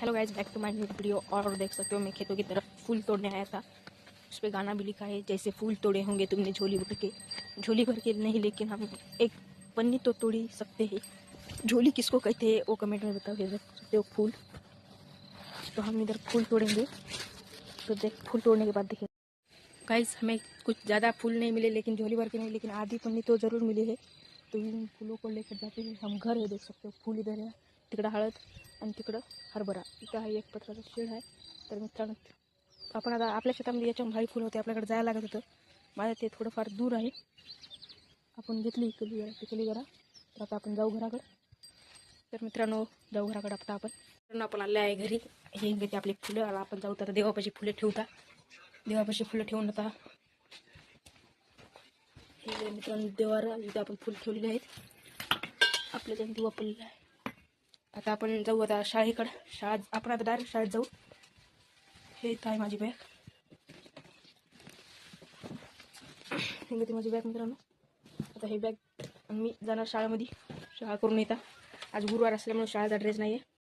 Hello guys back to my new video और देख सकते हो मैं खेतों की तरफ़ फूल तोड़ने आया था। उस पर गाना भी लिखा है, जैसे फूल तोड़े होंगे तुमने झोली भर के। झोली भर के नहीं, लेकिन हम एक पन्नी तो तोड़ ही सकते हैं। झोली किसको कहते हैं, वो कमेंट में बताओ, देख सकते हो फूल। तो हम इधर फूल तोड़ेंगे। तो देख, फूल तोड़ने के बाद देखें। गाइज़ हमें कुछ ज़्यादा फूल नहीं मिले, लेकिन झोली भर के नहीं, लेकिन आधी पन्नी तो ज़रूर मिली है। तो इन फूलों को लेकर जाते हैं, हम घर है, देख सकते हो, फूल इधर आहे तिकडं हळद आणि तिकडं हरभरा. इथं हा एक पत्राचा शेड आहे. तर मित्रांनो आपण आता आपल्या शेतामध्ये याच्या भारी फुलं होते. आपल्याकडे जायला लागत होतं. माझं ते थोडंफार दूर आहे. आपण घेतली इकडली जरा तिकडली जरा. तर आता आपण जाऊ घराकडं. तर मित्रांनो जाऊ घराकडं आता आपण. मित्रांनो आपण आले आहे घरी. हे घेते आपली फुलं. आणि आपण जाऊ तर देवापाशी फुलं ठेवता. देवापाशी फुलं ठेवून आता हे मित्रांनो देवारा इथे आपण फुलं ठेवलेली आहेत. आपल्या त्यांनी दिवा पडलेला आहे. आता आपण जाऊ आता शाळेकडं. शाळा आपण आता डायरेक्ट शाळेत जाऊ. हे इथं आहे माझी बॅग हे होती माझी बॅग मित्रांनो. आता हे बॅग मी जाणार शाळेमध्ये. शाळा करून येता. आज गुरुवार असल्यामुळे शाळेचा ड्रेस नाही आहे